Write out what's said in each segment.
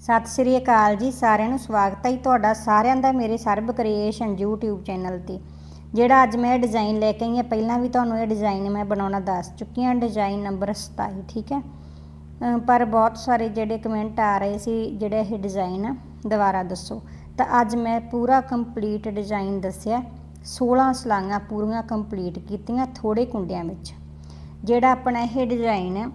ਸਤਿ ਸ੍ਰੀ ਅਕਾਲ ਜੀ, ਸਾਰਿਆਂ ਨੂੰ ਸਵਾਗਤ ਹੈ ਜੀ ਤੁਹਾਡਾ, ਸਾਰਿਆਂ ਦਾ ਮੇਰੇ ਸਰਬ ਕ੍ਰੀਏਸ਼ਨ YouTube ਚੈਨਲ ਤੇ। ਜਿਹੜਾ ਅੱਜ ਮੈਂ ਡਿਜ਼ਾਈਨ ਲੈ ਕੇ ਆਈ ਹਾਂ, ਪਹਿਲਾਂ ਵੀ ਤੁਹਾਨੂੰ ਇਹ ਡਿਜ਼ਾਈਨ ਮੈਂ ਬਣਾਉਣਾ ਦੱਸ ਚੁੱਕੀ ਹਾਂ ਡਿਜ਼ਾਈਨ ਨੰਬਰ 27 ਠੀਕ ਹੈ? ਪਰ ਬਹੁਤ ਸਾਰੇ ਜਿਹੜੇ ਕਮੈਂਟ ਆ ਰਹੇ ਸੀ, ਜਿਹੜਾ ਇਹ ਡਿਜ਼ਾਈਨ ਦੁਬਾਰਾ ਦੱਸੋ। ਤਾਂ ਅੱਜ ਮੈਂ ਪੂਰਾ ਕੰਪਲੀਟ ਡਿਜ਼ਾਈਨ ਦੱਸਿਆ 16 ਸਲਾਈਆਂ ਪੂਰੀਆਂ ਕੰਪਲੀਟ ਕੀਤੀਆਂ ਥੋੜੇ ਕੁੰਡਿਆਂ ਵਿੱਚ। ਜਿਹੜਾ ਆਪਣਾ ਇਹ ਡਿਜ਼ਾਈਨ ਹੈ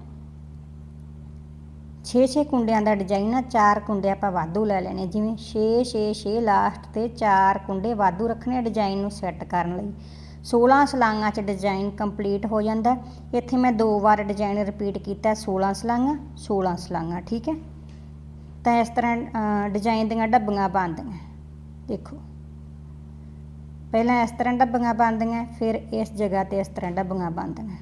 6-6 ਕੁੰਡਿਆਂ ਦਾ ਡਿਜ਼ਾਈਨ ਆ, ਚਾਰ ਕੁੰਡੇ ਆਪਾਂ ਵਾਧੂ ਲੈ ਲੈਣੇ ਜਿਵੇਂ 6-6-6 ਲਾਸਟ ਤੇ ਚਾਰ ਕੁੰਡੇ ਵਾਧੂ ਰੱਖਣੇ ਡਿਜ਼ਾਈਨ ਨੂੰ ਸੈੱਟ ਕਰਨ ਲਈ। 16 ਸਲਾਈਆਂ 'ਚ ਡਿਜ਼ਾਈਨ ਕੰਪਲੀਟ ਹੋ ਜਾਂਦਾ ਇੱਥੇ ਮੈਂ ਦੋ ਵਾਰ ਡਿਜ਼ਾਈਨ ਰਿਪੀਟ ਕੀਤਾ 16 ਸਲਾਈਆਂ 16 ਸਲਾਈਆਂ ਠੀਕ ਹੈ? ਤਾਂ ਇਸ ਤਰ੍ਹਾਂ ਡਿਜ਼ਾਈਨ ਦੀਆਂ ਡੱਬੀਆਂ ਬਣਦੀਆਂ ਦੇਖੋ। ਪਹਿਲਾਂ ਇਸ ਤਰ੍ਹਾਂ ਡੱਬੀਆਂ ਬਣਦੀਆਂ ਫਿਰ ਇਸ ਜਗ੍ਹਾ ਤੇ ਇਸ ਤਰ੍ਹਾਂ ਡੱਬੀਆਂ ਬਣਦੀਆਂ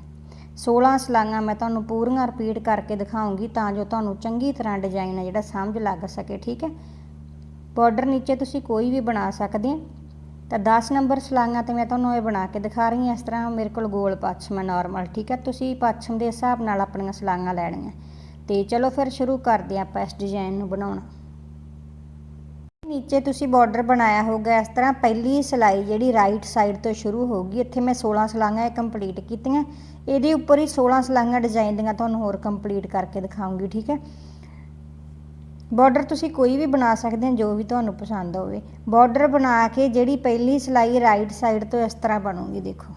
16 ਸਲਾਈਆਂ ਮੈਂ ਤੁਹਾਨੂੰ ਪੂਰੀਆਂ ਰਿਪੀਟ ਕਰਕੇ ਦਿਖਾਉਂਗੀ ਤਾਂ ਜੋ ਤੁਹਾਨੂੰ ਚੰਗੀ ਤਰ੍ਹਾਂ ਡਿਜ਼ਾਈਨ ਹੈ ਜਿਹੜਾ ਸਮਝ ਲੱਗ ਸਕੇ, ਠੀਕ ਹੈ? ਬਾਰਡਰ ਨੀਚੇ ਤੁਸੀਂ ਕੋਈ ਵੀ ਬਣਾ ਸਕਦੇ ਹੋ। ਤਾਂ 10 ਨੰਬਰ ਸਲਾਈਆਂ ਤੇ ਮੈਂ ਤੁਹਾਨੂੰ ਇਹ ਬਣਾ ਕੇ ਦਿਖਾ ਰਹੀ ਹਾਂ, ਇਸ ਤਰ੍ਹਾਂ ਮੇਰੇ ਕੋਲ ਗੋਲ ਪੱਛਮ ਹੈ ਨਾਰਮਲ ਠੀਕ ਹੈ? ਤੁਸੀਂ ਪੱਛਮ ਦੇ ਹਿਸਾਬ ਨਾਲ ਆਪਣੀਆਂ ਸਲਾਈਆਂ ਲੈਣੀਆਂ। ਤੇ ਚਲੋ ਫਿਰ ਸ਼ੁਰੂ ਕਰਦੇ ਹਾਂ ਆਪਾਂ ਇਸ ਡਿਜ਼ਾਈਨ ਨੂੰ ਬਣਾਉਣਾ। ਨੀਚੇ ਤੁਸੀਂ ਬਾਰਡਰ ਬਣਾਇਆ ਹੋਊਗਾ, ਇਸ ਤਰ੍ਹਾਂ ਪਹਿਲੀ ਸਲਾਈ ਜਿਹੜੀ ਰਾਈਟ ਸਾਈਡ ਤੋਂ ਸ਼ੁਰੂ ਹੋਊਗੀ, ਇੱਥੇ ਮੈਂ 16 ਸਲਾਈਆਂ ਇਹ ਕੰਪਲੀਟ ਕੀਤੀਆਂ। ਇਹਦੇ ਉੱਪਰ ਹੀ 16 ਸਲਾਈਆਂ ਡਿਜ਼ਾਈਨ ਦੀਆਂ ਤੁਹਾਨੂੰ ਹੋਰ ਕੰਪਲੀਟ ਕਰਕੇ ਦਿਖਾਉਂਗੀ, ਠੀਕ ਹੈ? ਬਾਰਡਰ ਤੁਸੀਂ ਕੋਈ ਵੀ ਬਣਾ ਸਕਦੇ ਹੋ, ਜੋ ਵੀ ਤੁਹਾਨੂੰ ਪਸੰਦ ਹੋਵੇ। ਬਾਰਡਰ ਬਣਾ ਕੇ ਜਿਹੜੀ ਪਹਿਲੀ ਸਲਾਈ ਰਾਈਟ ਸਾਈਡ ਤੋਂ ਇਸ ਤਰ੍ਹਾਂ ਬਣੂਗੀ, ਦੇਖੋ।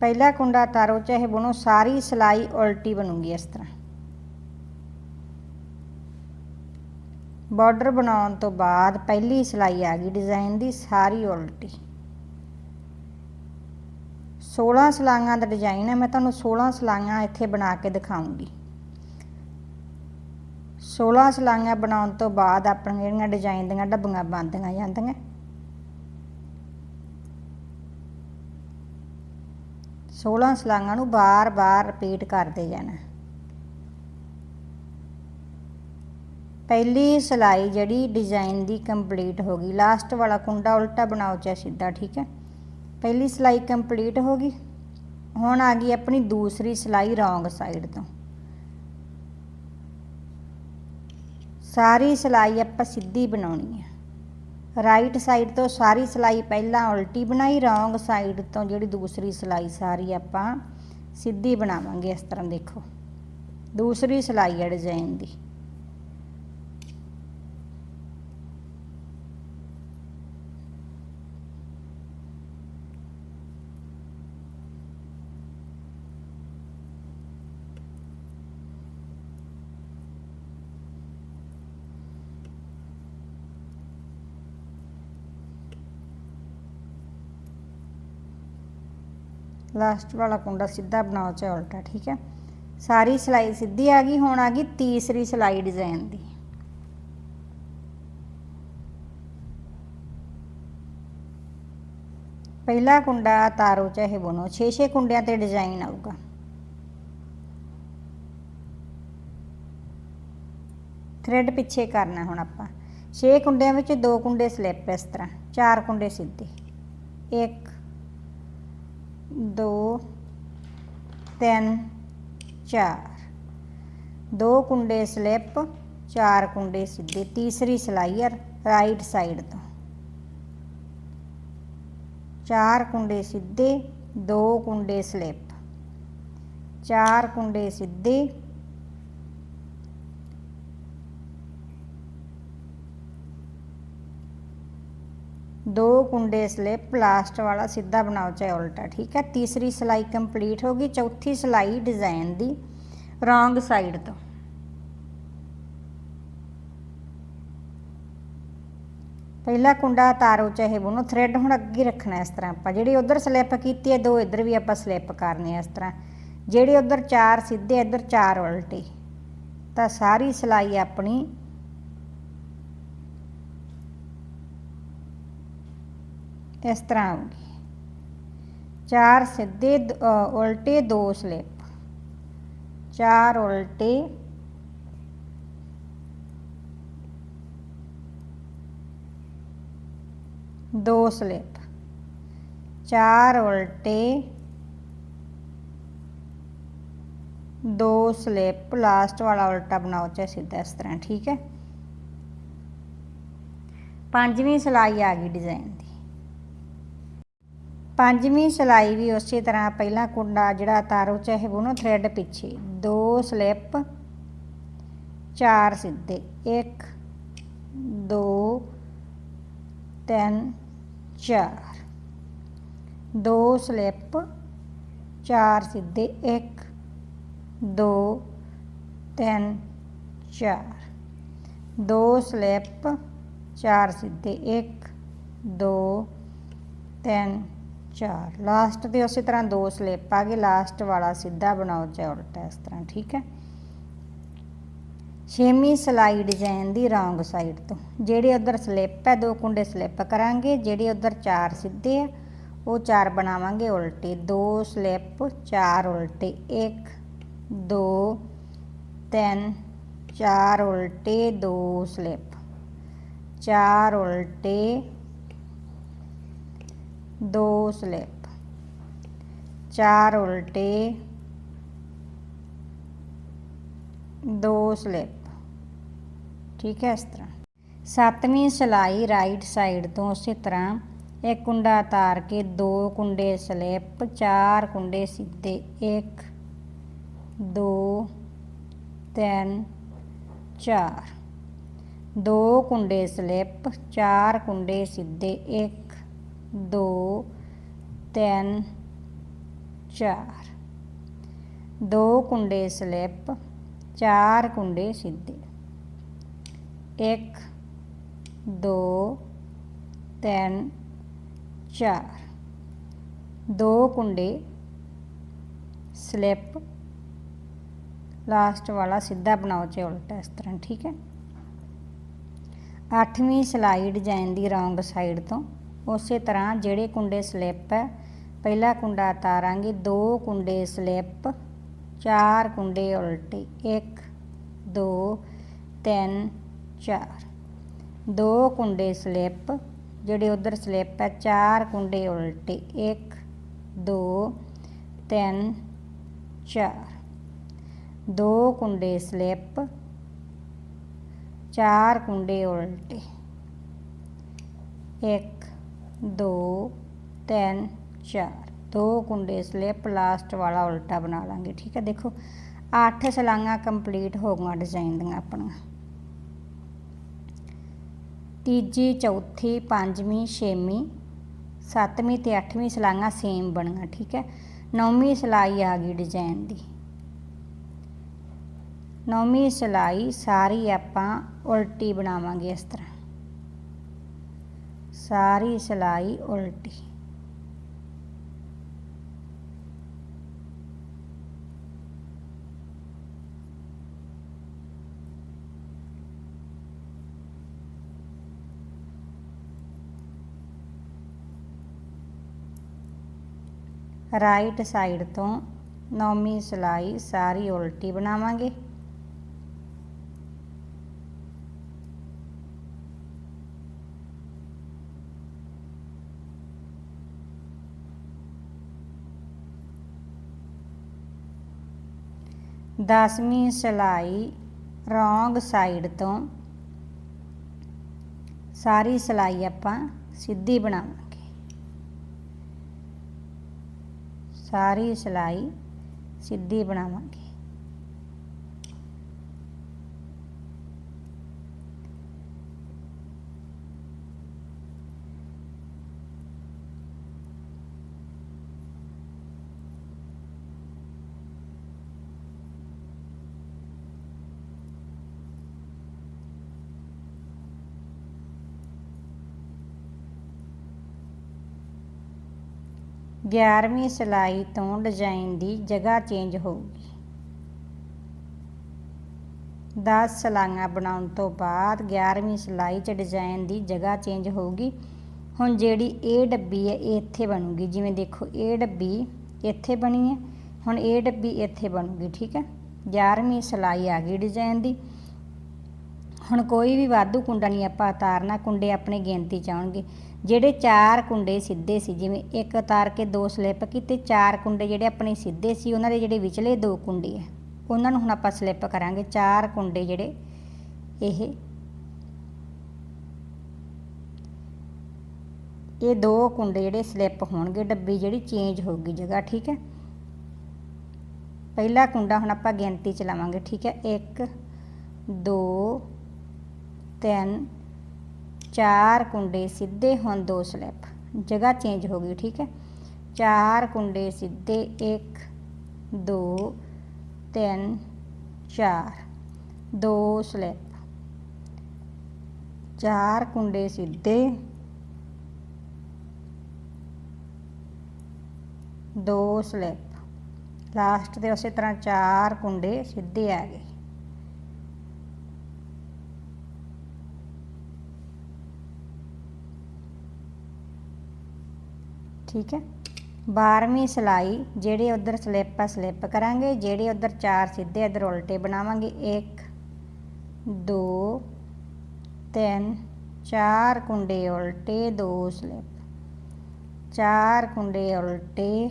ਪਹਿਲਾ ਕੁੰਡਾ ਤਾਰੋ ਚਾਹੇ ਬਣੋ, ਸਾਰੀ ਸਲਾਈ ਉਲਟੀ ਬਣੂਗੀ ਇਸ ਤਰ੍ਹਾਂ। ਬਾਰਡਰ ਬਣਾਉਣ ਤੋਂ ਬਾਅਦ ਪਹਿਲੀ ਸਿਲਾਈ ਆ ਗਈ, ਡਿਜ਼ਾਈਨ ਦੀ ਸਾਰੀ ਉਲਟੀ। 16 ਸਲਾਈਆਂ ਦਾ ਡਿਜ਼ਾਈਨ ਹੈ, ਮੈਂ ਤੁਹਾਨੂੰ 16 ਸਲਾਈਆਂ ਇੱਥੇ ਬਣਾ ਕੇ ਦਿਖਾਉਂਗੀ। 16 ਸਲਾਈਆਂ ਬਣਾਉਣ ਤੋਂ ਬਾਅਦ ਆਪਣੀਆਂ ਜਿਹੜੀਆਂ ਡਿਜ਼ਾਈਨ ਦੀਆਂ ਡੱਬੀਆਂ ਬੰਦੀਆਂ ਜਾਂਦੀਆਂ। 16 ਸਲਾਈਆਂ ਨੂੰ ਬਾਰ-ਬਾਰ ਰਿਪੀਟ ਕਰਦੇ ਜਾਣਾ। ਪਹਿਲੀ ਸਲਾਈ ਜਿਹੜੀ ਡਿਜ਼ਾਈਨ ਦੀ ਕੰਪਲੀਟ ਹੋ ਗਈ। ਲਾਸਟ ਵਾਲਾ ਕੁੰਡਾ ਉਲਟਾ ਬਣਾਓ ਚਾਹੇ ਸਿੱਧਾ, ਠੀਕ ਹੈ? ਪਹਿਲੀ ਸਲਾਈ ਕੰਪਲੀਟ ਹੋ ਗਈ। ਹੁਣ ਆ ਗਈ ਆਪਣੀ ਦੂਸਰੀ ਸਲਾਈ ਰੌਂਗ ਸਾਈਡ ਤੋਂ। ਸਾਰੀ ਸਲਾਈ ਆਪਾਂ ਸਿੱਧੀ ਬਣਾਉਣੀ ਹੈ। ਰਾਈਟ ਸਾਈਡ ਤੋਂ ਸਾਰੀ ਸਲਾਈ ਪਹਿਲਾਂ ਉਲਟੀ ਬਣਾਈ, ਰੌਂਗ ਸਾਈਡ ਤੋਂ ਜਿਹੜੀ ਦੂਸਰੀ ਸਲਾਈ ਸਾਰੀ ਆਪਾਂ ਸਿੱਧੀ ਬਣਾਵਾਂਗੇ ਇਸ ਤਰ੍ਹਾਂ ਦੇਖੋ। ਦੂਸਰੀ ਸਲਾਈ ਹੈ ਡਿਜ਼ਾਈਨ ਦੀ। ਲਾਸਟ ਵਾਲਾ ਕੁੰਡਾ ਸਿੱਧਾ ਬਣਾਓ ਚਾਹੇ ਉਲਟਾ, ਠੀਕ ਹੈ? ਸਾਰੀ ਸਿਲਾਈ ਸਿੱਧੀ ਆ ਗਈ, ਹੁਣ ਆ ਗਈ ਤੀਸਰੀ ਸਿਲਾਈ ਡਿਜ਼ਾਈਨ ਦੀ। ਪਹਿਲਾ ਕੁੰਡਾ ਤਾਰੋ ਚਾਹੇ ਬੁਣੋ 6-6 ਕੁੰਡਿਆਂ ਤੇ ਡਿਜ਼ਾਈਨ ਆਊਗਾ। ਥ੍ਰੈਡ ਪਿੱਛੇ ਕਰਨਾ ਹੁਣ ਆਪਾਂ। 6 ਕੁੰਡਿਆਂ ਵਿੱਚ ਦੋ ਕੁੰਡੇ ਸਲਿੱਪ ਇਸ ਤਰ੍ਹਾਂ, ਚਾਰ ਕੁੰਡੇ ਸਿੱਧੇ। 1 ਦੋ, ਤਿੰਨ, ਚਾਰ। ਦੋ ਕੁੰਡੇ ਸਲਿੱਪ, ਚਾਰ ਕੁੰਡੇ ਸਿੱਧੇ। ਤੀਸਰੀ ਸਲਾਈ ਹੈ ਰਾਈਟ ਸਾਈਡ ਤੋਂ। ਚਾਰ ਕੁੰਡੇ ਸਿੱਧੇ, ਦੋ ਕੁੰਡੇ ਸਲਿੱਪ। ਚਾਰ ਕੁੰਡੇ ਸਿੱਧੇ ਦੋ ਕੁੰਡੇ ਸਲਿੱਪ ਲਾਸਟ ਵਾਲਾ ਸਿੱਧਾ ਬਣਾਓ, ਚਾਹੇ ਉਲਟਾ, ਠੀਕ ਹੈ? ਤੀਸਰੀ ਸਲਾਈ ਕੰਪਲੀਟ ਹੋ ਗਈ, ਚੌਥੀ ਸਲਾਈ ਡਿਜ਼ਾਈਨ ਦੀ, ਰੌਂਗ ਸਾਈਡ ਤੋਂ। ਪਹਿਲਾ ਕੁੰਡਾ ਉਤਾਰੋ ਚਾਹੇ ਬੁਣੋ ਥ੍ਰੈਡ ਹੁਣ ਅੱਗੇ ਰੱਖਣਾ ਇਸ ਤਰ੍ਹਾਂ ਆਪਾਂ। ਜਿਹੜੀ ਉਧਰ ਸਲਿੱਪ ਕੀਤੀ ਹੈ, ਦੋ ਇੱਧਰ ਵੀ ਆਪਾਂ ਸਲਿੱਪ ਕਰਨੇ ਇਸ ਤਰ੍ਹਾਂ। ਜਿਹੜੇ ਉਧਰ ਚਾਰ ਸਿੱਧੇ, ਇੱਧਰ ਚਾਰ ਉਲਟੇ। ਤਾਂ ਸਾਰੀ ਸਿਲਾਈ ਆਪਣੀ ਇਸ ਤਰ੍ਹਾਂ ਆਊਗੀ ਚਾਰ ਸਿੱਧੇ ਉਲਟੇ ਦੋ ਸਲਿੱਪ। ਚਾਰ ਉਲਟੇ। ਦੋ ਸਲਿੱਪ। ਚਾਰ ਉਲਟੇ। ਦੋ ਸਲਿੱਪ। ਲਾਸਟ ਵਾਲਾ ਉਲਟਾ ਬਣਾਓ ਚਾਹੇ ਸਿੱਧਾ ਇਸ ਤਰ੍ਹਾਂ, ਠੀਕ ਹੈ? ਪੰਜਵੀਂ ਸਿਲਾਈ ਆ ਗਈ ਡਿਜ਼ਾਈਨ ਦੀ। ਪੰਜਵੀਂ ਸਿਲਾਈ ਵੀ ਉਸੇ ਤਰ੍ਹਾਂ ਪਹਿਲਾ ਕੁੰਡਾ ਜਿਹੜਾ ਤਾਰੋ ਚਾਹੇ ਉਹਨੂੰ ਥ੍ਰੈਡ ਪਿੱਛੇ। ਦੋ ਸਲਿੱਪ ਚਾਰ ਸਿੱਧੇ। 1 2 3 4 ਦੋ ਸਲਿੱਪ ਚਾਰ ਸਿੱਧੇ। 1 2 3 4 ਦੋ ਸਲਿੱਪ ਚਾਰ ਸਿੱਧੇ। 1 2 3 ਚਾਰ ਲਾਸਟ ਤੇ ਉਸੇ ਤਰ੍ਹਾਂ ਦੋ ਸਲਿੱਪ ਆ ਗਏ ਲਾਸਟ ਵਾਲਾ ਸਿੱਧਾ ਬਣਾਓ ਚਾਹੇ ਉਲਟਾ ਇਸ ਤਰ੍ਹਾਂ, ਠੀਕ ਹੈ? ਛੇਵੀਂ ਸਲਾਈ ਡਿਜ਼ਾਈਨ ਦੀ ਰੌਂਗ ਸਾਈਡ ਤੋਂ। ਜਿਹੜੇ ਉਧਰ ਸਲਿੱਪ ਹੈ, ਦੋ ਕੁੰਡੇ ਸਲਿੱਪ ਕਰਾਂਗੇ, ਜਿਹੜੇ ਉਧਰ ਚਾਰ ਸਿੱਧੇ ਆ, ਉਹ ਚਾਰ ਬਣਾਵਾਂਗੇ ਉਲਟੇ। ਦੋ ਸਲਿੱਪ ਚਾਰ ਉਲਟੇ। 1 2 3 ਚਾਰ ਉਲਟੇ, ਦੋ ਸਲਿੱਪ ਚਾਰ ਉਲਟੇ ਦੋ ਸਲਿੱਪ। ਚਾਰ ਉਲਟੇ। ਦੋ ਸਲਿੱਪ। ਠੀਕ ਹੈ ਇਸ ਤਰ੍ਹਾਂ। ਸੱਤਵੀਂ ਸਲਾਈ ਰਾਈਟ ਸਾਈਡ ਤੋਂ ਉਸੇ ਤਰ੍ਹਾਂ ਇੱਕ ਕੁੰਡਾ ਤਾਰ ਕੇ ਦੋ ਕੁੰਡੇ ਸਲਿੱਪ, ਚਾਰ ਕੁੰਡੇ ਸਿੱਧੇ। 1 2 3 4 ਦੋ ਕੁੰਡੇ ਸਲਿੱਪ, ਚਾਰ ਕੁੰਡੇ ਸਿੱਧੇ। 1 2 3 4 ਦੋ ਕੁੰਡੇ ਸਲਿੱਪ, ਚਾਰ ਕੁੰਡੇ ਸਿੱਧੇ। 1 2 3 4 ਦੋ ਕੁੰਡੇ ਸਲਿੱਪ। ਲਾਸਟ ਵਾਲਾ ਸਿੱਧਾ ਬਣਾਓ ਚਾਹੇ ਉਲਟਾ ਇਸ ਤਰ੍ਹਾਂ, ਠੀਕ ਹੈ? ਅੱਠਵੀਂ ਸਲਾਈ ਡਿਜ਼ਾਈਨ ਦੀ ਰੌਂਗ ਸਾਈਡ ਤੋਂ। ਉਸੇ ਤਰ੍ਹਾਂ ਜਿਹੜੇ ਕੁੰਡੇ ਸਲਿੱਪ ਹੈ, ਪਹਿਲਾ ਕੁੰਡਾ ਤਾਰਾਂਗੇ ਦੋ ਕੁੰਡੇ ਸਲਿੱਪ, ਚਾਰ ਕੁੰਡੇ ਉਲਟੇ 1 2 3 4 ਦੋ ਕੁੰਡੇ ਸਲਿੱਪ, ਜਿਹੜੇ ਉਧਰ ਸਲਿੱਪ ਹੈ, ਚਾਰ ਕੁੰਡੇ ਉਲਟੇ 1 2 3 4 ਦੋ ਕੁੰਡੇ ਸਲਿੱਪ, ਚਾਰ ਕੁੰਡੇ ਉਲਟੇ 1 2 3 4 ਦੋ ਕੁੰਡੇ ਸਲਿੱਪ ਪਲਾਸਟ ਵਾਲਾ ਉਲਟਾ ਬਣਾ ਲਾਂਗੇ, ਠੀਕ ਹੈ ਦੇਖੋ 8 ਸਲਾਈਆਂ ਕੰਪਲੀਟ ਹੋ ਗਈਆਂ ਡਿਜ਼ਾਈਨ ਦੀਆਂ ਆਪਣੀਆਂ। ਤੀਜੀ, ਚੌਥੀ, ਪੰਜਵੀਂ, ਛੇਵੀਂ, ਸੱਤਵੀਂ ਤੇ ਅੱਠਵੀਂ ਸਲਾਈਆਂ ਸੇਮ ਬਣੀਆਂ, ਠੀਕ ਹੈ ਨੌਵੀਂ ਸਲਾਈ ਆ ਗਈ ਡਿਜ਼ਾਈਨ ਦੀ। ਨੌਵੀਂ ਸਲਾਈ ਸਾਰੀ ਆਪਾਂ ਉਲਟੀ ਬਣਾਵਾਂਗੇ ਇਸ ਤਰ੍ਹਾਂ। ਸਾਰੀ ਸਲਾਈ ਉਲਟੀ। ਰਾਈਟ ਸਾਈਡ ਤੋਂ ਨੌਵੀਂ ਸਲਾਈ ਸਾਰੀ ਉਲਟੀ ਬਣਾਵਾਂਗੇ। ਦਸਵੀਂ ਸਲਾਈ ਰੋਂਗ ਸਾਈਡ ਤੋਂ ਸਾਰੀ ਸਲਾਈ ਆਪਾਂ ਸਿੱਧੀ ਬਣਾਵਾਂਗੇ। ਸਾਰੀ ਸਲਾਈ ਸਿੱਧੀ ਬਣਾਵਾਂਗੇ। ਗਿਆਰਵੀਂ ਸਿਲਾਈ ਤੋਂ ਡਿਜ਼ਾਈਨ ਦੀ ਜਗ੍ਹਾ ਚੇਂਜ ਹੋਊਗੀ 10 ਸਲਾਈਆਂ ਬਣਾਉਣ ਤੋਂ ਬਾਅਦ 11ਵੀਂ ਸਿਲਾਈ 'ਚ ਡਿਜ਼ਾਈਨ ਦੀ ਜਗ੍ਹਾ ਚੇਂਜ ਹੋਊਗੀ ਹੁਣ ਜਿਹੜੀ ਇਹ ਡੱਬੀ ਹੈ, ਇਹ ਇੱਥੇ ਬਣੂਗੀ। ਜਿਵੇਂ ਦੇਖੋ, ਇਹ ਡੱਬੀ ਇੱਥੇ ਬਣੀ ਹੈ, ਹੁਣ ਇਹ ਡੱਬੀ ਇੱਥੇ ਬਣੂਗੀ, ਠੀਕ ਹੈ? 11ਵੀਂ ਸਿਲਾਈ ਆ ਗਈ ਡਿਜ਼ਾਈਨ ਦੀ। ਹੁਣ ਕੋਈ ਵੀ ਵਾਧੂ ਕੁੰਡਾ ਨਹੀਂ ਆਪਾਂ ਉਤਾਰਨਾ, ਕੁੰਡੇ ਆਪਣੇ ਗਿਣਤੀ ਚ ਆਉਣਗੇ। ਜਿਹੜੇ ਚਾਰ ਕੁੰਡੇ ਸਿੱਧੇ ਸੀ, ਜਿਵੇਂ ਇੱਕ ਉਤਾਰ ਕੇ ਦੋ ਸਲਿੱਪ ਕੀਤੇ, ਚਾਰ ਕੁੰਡੇ ਜਿਹੜੇ ਆਪਣੇ ਸਿੱਧੇ ਸੀ, ਉਹਨਾਂ ਦੇ ਜਿਹੜੇ ਵਿਚਲੇ ਦੋ ਕੁੰਡੇ ਆ, ਉਹਨਾਂ ਨੂੰ ਹੁਣ ਆਪਾਂ ਸਲਿੱਪ ਕਰਾਂਗੇ। ਚਾਰ ਕੁੰਡੇ ਜਿਹੜੇ ਇਹ ਇਹ ਦੋ ਕੁੰਡੇ ਜਿਹੜੇ ਸਲਿੱਪ ਹੋਣਗੇ, ਡੱਬੀ ਜਿਹੜੀ ਚੇਂਜ ਹੋਊਗੀ ਜਗ੍ਹਾ, ਠੀਕ ਹੈ? ਪਹਿਲਾ ਕੁੰਡਾ ਹੁਣ ਆਪਾਂ ਗਿਣਤੀ ਚ ਲਾਵਾਂਗੇ, ਠੀਕ ਹੈ? 1 2 3 ਚਾਰ ਕੁੰਡੇ ਸਿੱਧੇ ਹੁਣ ਦੋ ਸਲਿੱਪ ਜਗ੍ਹਾ ਚੇਂਜ ਹੋ ਗਈ ਠੀਕ ਹੈ ਚਾਰ ਕੁੰਡੇ ਸਿੱਧੇ 1 2 3 4 ਦੋ ਸਲਿੱਪ ਚਾਰ ਕੁੰਡੇ ਸਿੱਧੇ ਦੋ ਸਲਿੱਪ ਲਾਸਟ ਤੇ ਉਸੇ ਤਰ੍ਹਾਂ ਚਾਰ ਕੁੰਡੇ ਸਿੱਧੇ ਆ ਗਏ ਠੀਕ ਹੈ। 12ਵੀਂ ਸਿਲਾਈ, ਜਿਹੜੇ ਉਧਰ ਸਲਿੱਪ ਆ, ਸਲਿੱਪ ਕਰਾਂਗੇ। ਜਿਹੜੇ ਉਧਰ ਚਾਰ ਸਿੱਧੇ ਇਧਰ ਉਲਟੇ ਬਣਾਵਾਂਗੇ। 1 2 3 ਚਾਰ ਕੁੰਡੇ ਉਲਟੇ, ਦੋ ਸਲਿੱਪ। ਚਾਰ ਕੁੰਡੇ ਉਲਟੇ,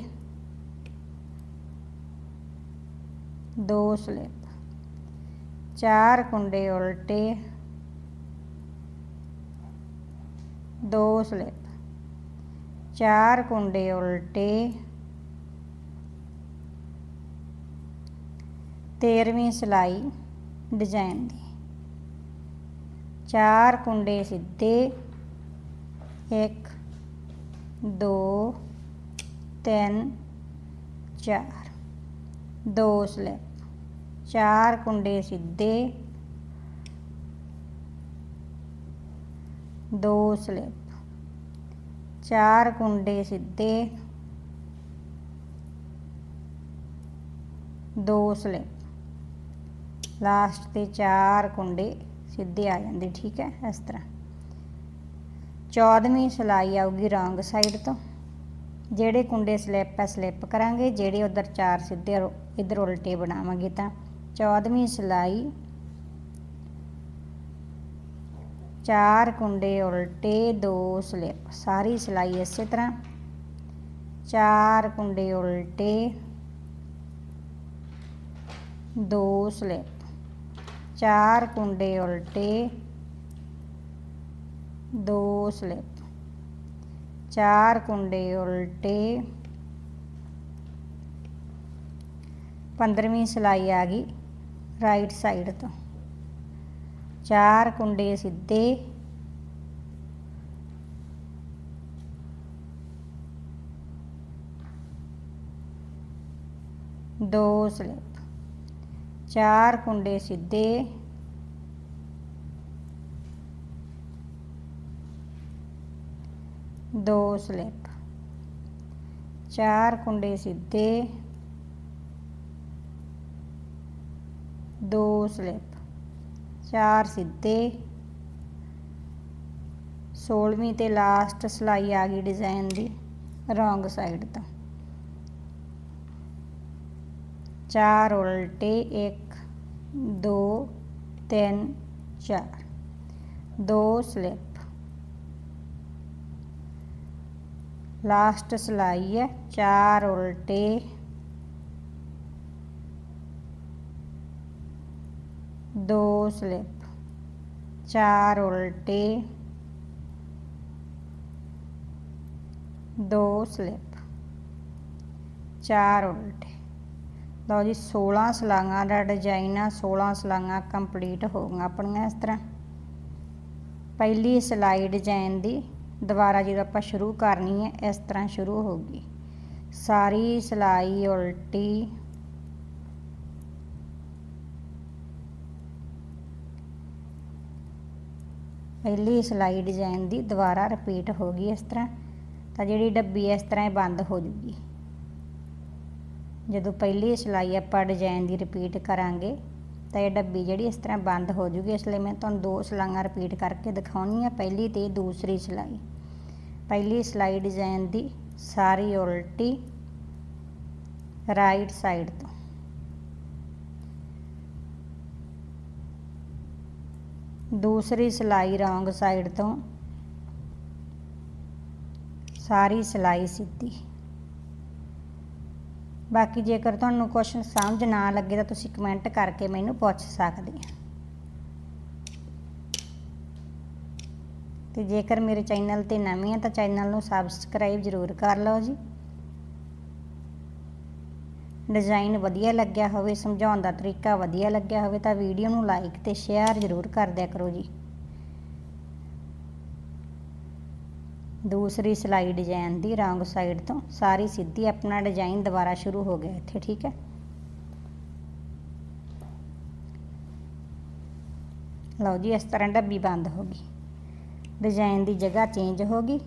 ਦੋ ਸਲਿੱਪ। ਚਾਰ ਕੁੰਡੇ ਉਲਟੇ, ਦੋ ਸਲਿੱਪ। ਚਾਰ ਕੁੰਡੇ ਉਲਟੇ। 13ਵੀਂ ਸਿਲਾਈ ਡਿਜ਼ਾਈਨ ਦੀ। ਚਾਰ ਕੁੰਡੇ ਸਿੱਧੇ। 1 2 3 4 ਦੋ ਸਲਿੱਪ ਚਾਰ ਕੁੰਡੇ ਸਿੱਧੇ। ਦੋ ਸਲਿੱਪ ਚਾਰ ਕੁੰਡੇ ਸਿੱਧੇ, ਦੋ ਸਲਿੱਪ ਲਾਸਟ ਤੇ ਚਾਰ ਕੁੰਡੇ ਸਿੱਧੇ ਆ ਜਾਂਦੇ, ਠੀਕ ਹੈ, ਇਸ ਤਰ੍ਹਾਂ। 14ਵੀਂ ਸਿਲਾਈ ਆਊਗੀ ਰੌਂਗ ਸਾਈਡ ਤੋਂ। ਜਿਹੜੇ ਕੁੰਡੇ ਸਲਿੱਪ ਹੈ ਸਲਿੱਪ ਕਰਾਂਗੇ, ਜਿਹੜੇ ਉਧਰ ਚਾਰ ਸਿੱਧੇ ਇਧਰ ਉਲਟੇ ਬਣਾਵਾਂਗੇ ਤਾਂ। 14ਵੀਂ ਸਿਲਾਈ ਚਾਰ ਕੁੰਡੇ ਉਲਟੇ, ਦੋ ਸਲਿੱਪ। ਸਾਰੀ ਸਿਲਾਈ ਇਸੇ ਤਰ੍ਹਾਂ। ਚਾਰ ਕੁੰਡੇ ਉਲਟੇ, ਦੋ ਸਲਿੱਪ। ਚਾਰ ਕੁੰਡੇ ਉਲਟੇ, ਦੋ ਸਲਿੱਪ। ਚਾਰ ਕੁੰਡੇ ਉਲਟੇ। 15ਵੀਂ ਸਿਲਾਈ ਆ ਗਈ ਰਾਈਟ ਸਾਈਡ ਤੋਂ। ਚਾਰ ਕੁੰਡੇ ਸਿੱਧੇ। ਦੋ ਸਲਿਪ। ਚਾਰ ਕੁੰਡੇ ਸਿੱਧੇ। ਦੋ ਸਲਿਪ। ਚਾਰ ਕੁੰਡੇ ਸਿੱਧੇ। ਦੋ ਸਲਿੱਪ। ਚਾਰ ਸਿੱਧੇ। 16ਵੀਂ ਤੇ ਲਾਸਟ ਸਲਾਈ ਆ ਗਈ ਡਿਜ਼ਾਈਨ ਦੀ, ਰੋਂਗ ਸਾਈਡ ਤੋਂ। ਚਾਰ ਉਲਟੇ 1 2 3 4 ਦੋ ਸਲਿੱਪ ਲਾਸਟ ਸਲਾਈ ਹੈ, ਚਾਰ ਉਲਟੇ। ਦੋ ਸਲਿੱਪ, ਚਾਰ ਉਲਟੇ, ਦੋ ਸਲਿੱਪ, ਚਾਰ ਉਲਟੇ। ਲਓ ਜੀ 16 ਸਲਾਈਆਂ ਦਾ ਡਿਜ਼ਾਈਨ ਆ 16 ਸਲਾਈਆਂ ਕੰਪਲੀਟ ਹੋ ਗਈਆਂ ਆਪਣੀਆਂ ਇਸ ਤਰ੍ਹਾਂ। ਪਹਿਲੀ ਸਲਾਈ ਡਿਜ਼ਾਈਨ ਦੀ, ਦੁਬਾਰਾ ਜਦੋਂ ਆਪਾਂ ਸ਼ੁਰੂ ਕਰਨੀ ਹੈ, ਇਸ ਤਰ੍ਹਾਂ ਸ਼ੁਰੂ ਹੋਗੀ ਸਾਰੀ ਸਲਾਈ, ਉਲਟੀ ਪਹਿਲੀ ਸਿਲਾਈ ਡਿਜ਼ਾਈਨ ਦੀ ਦੁਬਾਰਾ ਰਿਪੀਟ ਹੋ ਗਈ ਇਸ ਤਰ੍ਹਾਂ, ਤਾਂ ਜਿਹੜੀ ਡੱਬੀ ਇਸ ਤਰ੍ਹਾਂ ਹੀ ਬੰਦ ਹੋ ਜੂਗੀ। ਜਦੋਂ ਪਹਿਲੀ ਸਿਲਾਈ ਆਪਾਂ ਡਿਜ਼ਾਈਨ ਦੀ ਰਿਪੀਟ ਕਰਾਂਗੇ, ਤਾਂ ਇਹ ਡੱਬੀ ਜਿਹੜੀ ਇਸ ਤਰ੍ਹਾਂ ਬੰਦ ਹੋ ਜੂਗੀ, ਇਸ ਲਈ ਮੈਂ ਤੁਹਾਨੂੰ ਦੋ ਸਲਾਈਆਂ ਰਿਪੀਟ ਕਰਕੇ ਦਿਖਾਉਣੀ ਆ ਪਹਿਲੀ ਤੇ ਦੂਸਰੀ ਸਲਾਈ। ਪਹਿਲੀ ਸਲਾਈ ਡਿਜ਼ਾਈਨ ਦੀ ਸਾਰੀ ਉਲਟੀ ਰਾਈਟ ਸਾਈਡ ਤੋਂ। ਦੂਸਰੀ ਸਿਲਾਈ ਰੌਂਗ ਸਾਈਡ ਤੋਂ ਸਾਰੀ ਸਿਲਾਈ ਸਿੱਧੀ। ਬਾਕੀ ਜੇਕਰ ਤੁਹਾਨੂੰ ਕੁਐਸਚਨ ਸਮਝ ਨਾ ਲੱਗੇ ਤਾਂ ਤੁਸੀਂ ਕਮੈਂਟ ਕਰਕੇ ਮੈਨੂੰ ਪੁੱਛ ਸਕਦੇ ਆ। ਤੇ ਜੇਕਰ ਮੇਰੇ ਚੈਨਲ ਤੇ ਨਵੇਂ ਆ ਤਾਂ ਚੈਨਲ ਨੂੰ ਸਬਸਕ੍ਰਾਈਬ ਜ਼ਰੂਰ ਕਰ ਲਓ ਜੀ। ਡਿਜ਼ਾਈਨ ਵਧੀਆ ਲੱਗਿਆ ਹੋਵੇ, ਸਮਝਾਉਣ ਦਾ ਤਰੀਕਾ ਵਧੀਆ ਲੱਗਿਆ ਹੋਵੇ ਤਾਂ ਵੀਡੀਓ ਨੂੰ ਲਾਈਕ ਤੇ ਸ਼ੇਅਰ ਜ਼ਰੂਰ ਕਰ ਦਿਆ ਕਰੋ ਜੀ। ਦੂਸਰੀ ਸਿਲਾਈ ਡਿਜ਼ਾਈਨ ਦੀ ਰੌਂਗ ਸਾਈਡ ਤੋਂ ਸਾਰੀ ਸਿੱਧੀ ਆਪਣਾ ਡਿਜ਼ਾਈਨ ਦੁਬਾਰਾ ਸ਼ੁਰੂ ਹੋ ਗਿਆ ਇੱਥੇ, ਠੀਕ ਹੈ? ਲਓ ਜੀ, ਇਸ ਤਰ੍ਹਾਂ ਡੱਬੀ ਬੰਦ ਹੋ ਗਈ। ਡਿਜ਼ਾਈਨ ਦੀ ਜਗ੍ਹਾ ਚੇਂਜ ਹੋ ਗਈ।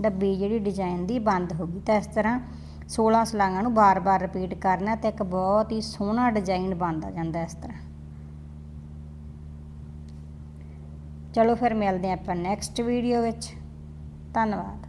ਡੱਬੀ ਜਿਹੜੀ ਡਿਜ਼ਾਈਨ ਦੀ ਬੰਦ ਹੋ ਗਈ ਤਾਂ ਇਸ ਤਰ੍ਹਾਂ 16 ਸਲਾਈਆਂ ਨੂੰ ਬਾਰ-ਬਾਰ ਰਿਪੀਟ ਕਰਨਾ ਤੇ ਇੱਕ ਬਹੁਤ ਹੀ ਸੋਹਣਾ ਡਿਜ਼ਾਈਨ ਬਣਦਾ ਜਾਂਦਾ ਇਸ ਤਰ੍ਹਾਂ। ਚਲੋ ਫਿਰ ਮਿਲਦੇ ਆਪਾਂ ਨੈਕਸਟ ਵੀਡੀਓ ਵਿੱਚ। ਧੰਨਵਾਦ।